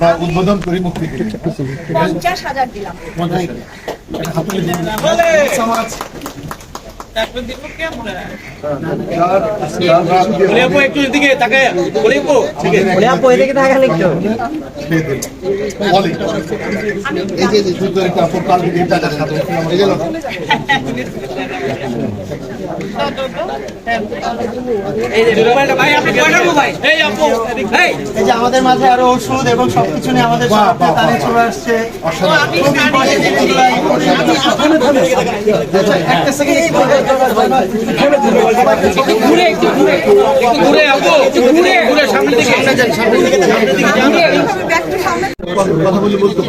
আমরা উদ্বোধন করি মুক্তি পঞ্চাশ হাজার দিলাম। একটু এদিকে তাকে বলে আপু এদিকে থাকা লিখতো এই যে যুদ্ধের একটা আপু কাল থেকে টাকা সাথে এই গেল ভাই আপনি কয়টা মোবাইল এই আপু এই এই যে আমাদের মাঝে আরও ওষুধ এবং সবকিছু নিয়ে আমাদের বাহ। চলে আসছে। একটা একটু ঘুরে সামনে সামনে সামনে কথা বলে বলতে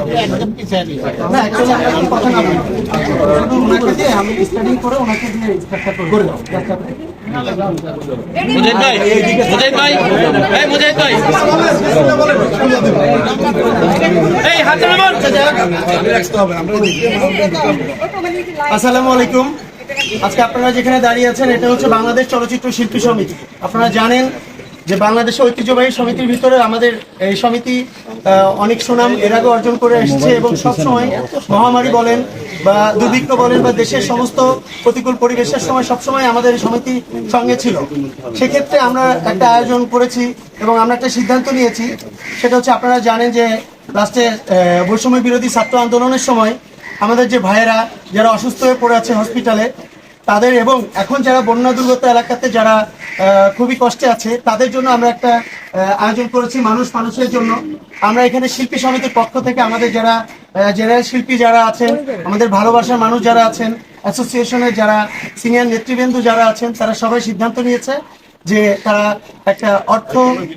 আসসালামু আলাইকুম। আজকে আপনারা যেখানে দাঁড়িয়ে আছেন, এটা হচ্ছে বাংলাদেশ চলচ্চিত্র শিল্পী সমিতি। আপনারা জানেন যে বাংলাদেশের ঐতিহ্যবাহী সমিতির ভিতরে আমাদের এই সমিতি অনেক সুনাম এর আগে অর্জন করে এসেছে এবং সবসময় মহামারী বলেন বা দুর্ভিক্ষ বলেন বা দেশের সমস্ত প্রতিকূল পরিবেশের সময় সবসময় আমাদের সমিতি সঙ্গে ছিল। সেক্ষেত্রে আমরা একটা আয়োজন করেছি এবং আমরা একটা সিদ্ধান্ত নিয়েছি। সেটা হচ্ছে আপনারা জানেন যে লাস্টে বৈষম্য বিরোধী ছাত্র আন্দোলনের সময় আমাদের যে ভাইয়েরা যারা অসুস্থ হয়ে পড়ে আছে হসপিটালে তাদের এবং এখন যারা বন্যা দুর্গত এলাকাতে যারা খুবই কষ্টে আছে, তাদের জন্য আমরা একটা আয়োজন করেছি মানুষ মানুষের জন্য। আমরা এখানে শিল্পী সমিতির পক্ষ থেকে আমাদের যারা জেনারেল শিল্পী যারা আছেন, আমাদের ভালোবাসার মানুষ যারা আছেন অ্যাসোসিয়েশনের যারা সিনিয়র নেতৃবৃন্দ যারা আছেন, তারা সবাই সিদ্ধান্ত নিয়েছে যে তারা একটা অর্থ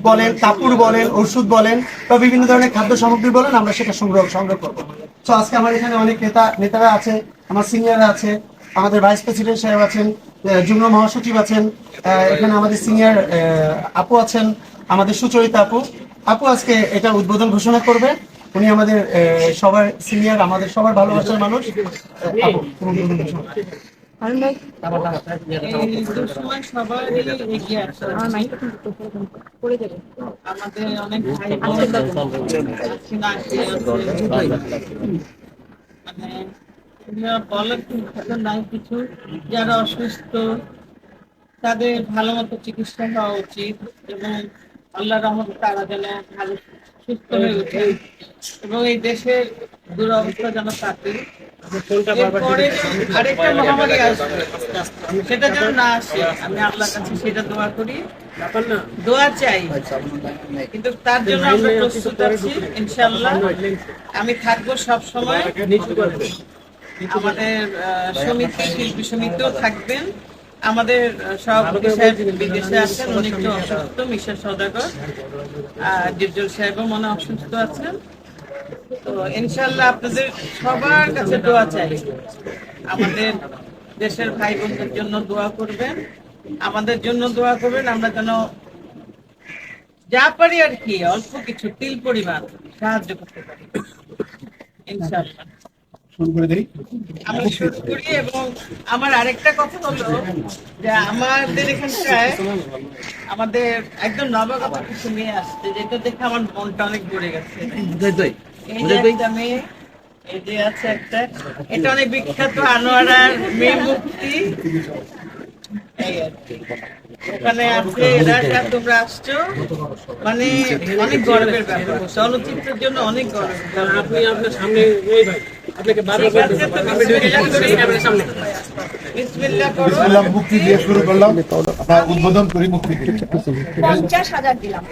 বলেন, কাপড় বলেন, ওষুধ বলেন, বা বিভিন্ন ধরনের খাদ্য সামগ্রী বলেন, আমরা সেটা সংগ্রহ সংগ্রহ করব। তো আজকে আমার এখানে অনেক নেতা, নেতারা আছে আমার সিনিয়ররা আছে আমাদের ভাইস প্রেসিডেন্ট সাহেব আছেন যুগ্ম মহাসচিব আছেন এখানে আমাদের সিনিয়র আপু আছেন, আমাদের সুচরিতা আপু। আপু আজকে এটা উদ্বোধন ঘোষণা করবে। উনি আমাদের সবার সিনিয়র আমাদের সবার ভালোবাসার মানুষ। আপু কিছু যারা অসুস্থ তাদের ভালো মতো চিকিৎসা হওয়া উচিত এবং আল্লাহ রহমত তারা যেন ভালো সুস্থ হয়ে উঠে এবং এই দেশের দুরবস্থা যেন থাকে এরপরে আরেকটা মহামারী আসবে। সেটা যেন না আসে আমি আল্লাহর কাছে সেটা দোয়া করি। দোয়া চাই। কিন্তু তার জন্য আমরা প্রস্তুত আছি ইনশাল্লাহ আমি থাকব সব সময়। আমাদের সমিতি শিল্পী সমিতিও থাকবেন। আমাদের সভাপতি সাহেব বিদেশে আছেন উনি একটু অসুস্থ মিশা সদাগর আর ডিপজল সাহেবও মনে অসুস্থ আছেন। তো ইনশাল্লাহ আপনাদের সবার কাছে দোয়া চাই। আমাদের দেশের ভাই বোনদের জন্য দোয়া করবেন আমাদের জন্য দোয়া করবেন আমরা যেন যা পারি আর কি অল্প কিছু তিল পরিমাণ সাহায্য করতে পারি। ইনশাল্লাহ শুরু করে দিই। আমি শুরু করি এবং আমার আরেকটা কথা হলো যে আমাদের এখানটায় আমাদের একদম নবাগত কিছু মেয়ে আসছে যেটা দেখে আমার মনটা অনেক ভরে গেছে। এটা অনেক বিখ্যাত আনোয়ারার মেয়ে মুক্তি। ওখানে আছে এরা তোমরা আসছো। মানে অনেক গর্বের ব্যাপার। চলচ্চিত্রের জন্য অনেক গর্বের আপনি আপনার সামনে আপনাকে বিসমিল্লাহ করো। মুক্তি দিয়ে শুরু করলাম। উদ্বোধন করি মুক্তি পঞ্চাশ হাজার দিলাম।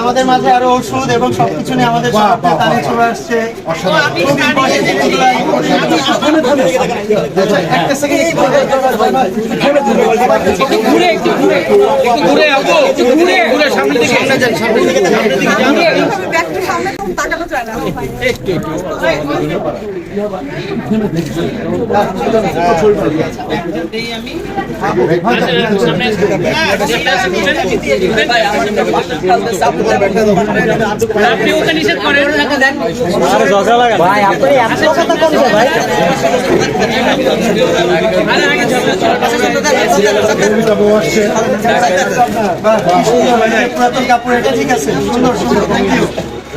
আমাদের মাঝে আরও ওষুধ এবং সবকিছু নিয়ে আমাদের আসছে। ঘুরে ঘুরে ঘুরে ঘুরে সামনে দিকে। সামনে দিকে সামনে দিকে যান ব্যাগটা সামনে টাকাটা ভাই আপনি এত কথা কোন ভাই ঠিক আছে সুন্দর সুন্দর থ্যাংক ইউ